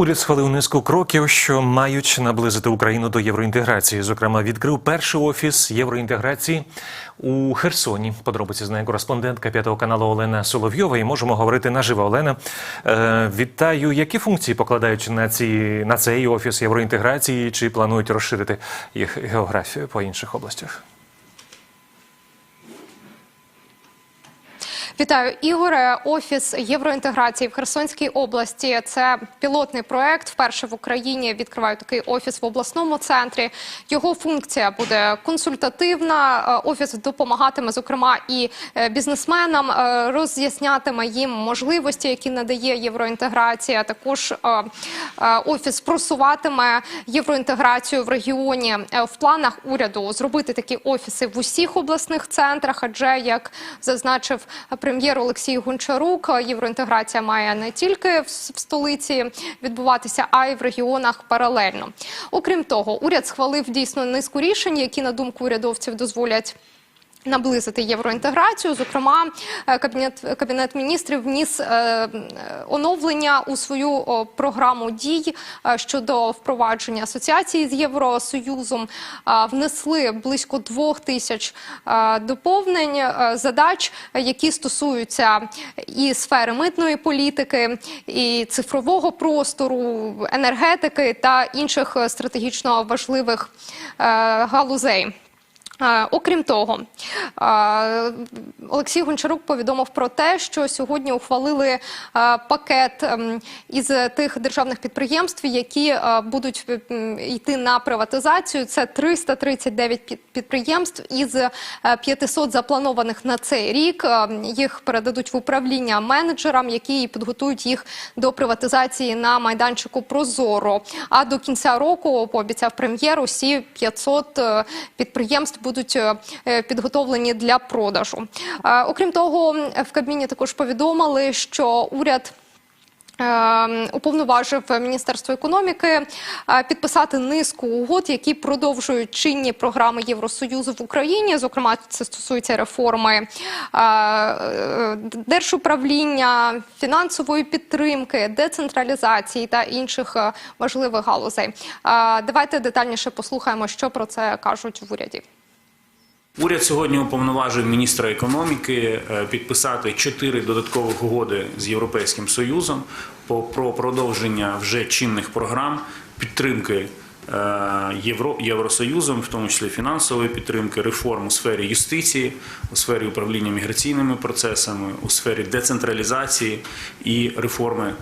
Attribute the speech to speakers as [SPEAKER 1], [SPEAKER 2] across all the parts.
[SPEAKER 1] Уряд схвалив низку кроків, що мають наблизити Україну до євроінтеграції. Зокрема, відкрив перший офіс євроінтеграції у Херсоні. Подробиці знає кореспондентка п'ятого каналу Олена Соловйова. І можемо говорити наживо. Олена, е, вітаю. Які функції покладають на ці на цей офіс євроінтеграції? Чи планують розширити їх географію по інших областях?
[SPEAKER 2] Вітаю, Ігоре. Офіс євроінтеграції в Херсонській області. Це пілотний проект. Вперше в Україні відкривають такий офіс в обласному центрі. Його функція буде консультативна. Е, Офіс допомагатиме, зокрема, і е, бізнесменам е, роз'яснятиме їм можливості, які надає євроінтеграція. Також офіс просуватиме євроінтеграцію в регіоні. В планах уряду зробити такі офіси в усіх обласних центрах, адже як зазначив прем'єр Олексій Гончарук, євроінтеграція має не тільки в столиці відбуватися, а й в регіонах паралельно. Окрім того, уряд схвалив дійсно низку рішень, які на думку урядовців дозволять. Наблизити євроінтеграцію, зокрема, е, кабінет кабінет міністрів вніс е, оновлення у свою о, програму дій е, щодо впровадження асоціації з Євросоюзом. Е, внесли близько двох тисяч е, доповнень е, задач, які стосуються і сфери митної політики, і цифрового простору, енергетики та інших е, стратегічно важливих е, галузей. Е, Окрім того, е, Олексій Гончарук повідомив про те, що сьогодні ухвалили е, пакет ем, із тих державних підприємств, які е, будуть йти на приватизацію. Це 339 під- підприємств із е, 500 запланованих на цей рік. Е, Їх передадуть в управління менеджерам, які підготують їх до приватизації на майданчику Прозоро. А до кінця року пообіцяв прем'єр, усі 500 е, підприємств будуть е, е, підготовлені для продажу. Е, Окрім того, в Кабміні також повідомили, що уряд. Уповноважив Міністерство економіки підписати низку угод, які продовжують чинні програми Євросоюзу в Україні. Зокрема, це стосується реформи держуправління, фінансової підтримки, децентралізації та інших важливих галузей. Давайте детальніше послухаємо, що про це кажуть в уряді.
[SPEAKER 3] Уряд сьогодні уповноважив міністра економіки е, підписати чотири додаткових угоди з Європейським Союзом про продовження вже чинних програм підтримки е, Євро, Євросоюзом, в тому числі фінансової підтримки, реформ у сфері юстиції, у сфері управління міграційними процесами, у сфері децентралізації і реформи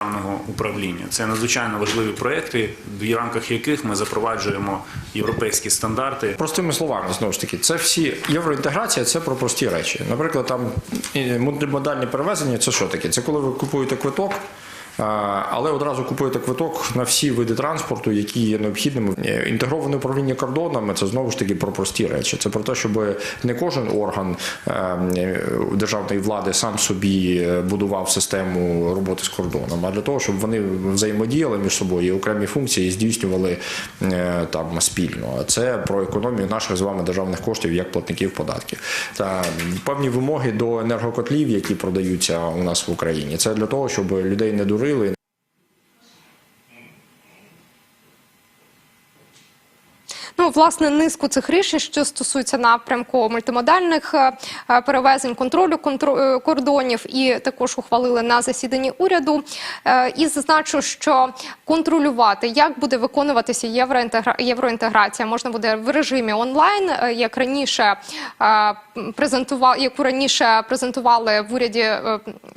[SPEAKER 3] державного управління. Це надзвичайно важливі проекти, в рамках яких ми запроваджуємо європейські стандарти.
[SPEAKER 4] Простими словами, знову ж таки, це всі євроінтеграція це про прості речі. Наприклад, там е, перевезення це що таке? Це коли ви купуєте квиток. Але одразу купуєте квиток на всі види транспорту, які є необхідними. Е, Інтегроване управління кордонами це знову ж таки про прості речі. Це про те, щоб не кожен орган е, е, державної влади сам собі будував систему роботи з кордоном, а для того, щоб вони взаємодіяли між собою і окремі функції здійснювали там спільно. А Це про економію наших з вами державних коштів як платників податків. Та певні вимоги до енергокотлів, які продаються у нас в Україні. Це для того, щоб людей не дурили.
[SPEAKER 2] говорили. Власне, низку цих рішень, що стосуються напрямку мультимодальних е, е, перевезень, контролю контро- е, кордонів, і також ухвалили на засіданні уряду. І зазначу, що контролювати, як буде виконуватися євроінтегра- євроінтеграція, можна буде в режимі онлайн, як раніше презентували, яку раніше презентували в уряді,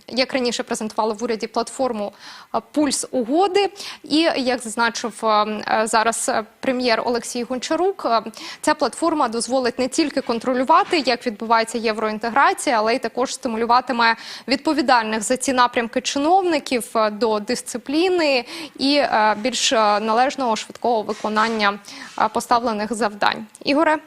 [SPEAKER 2] як раніше презентували в уряді платформу Пульс угоди. І як зазначив зараз прем'єр Олексій Гончарук, е, ця платформа дозволить не тільки контролювати, як відбувається євроінтеграція, але й також стимулюватиме відповідальних за ці напрямки чиновників е, до дисципліни і е, більш належного швидкого виконання поставлених завдань. Ігоре.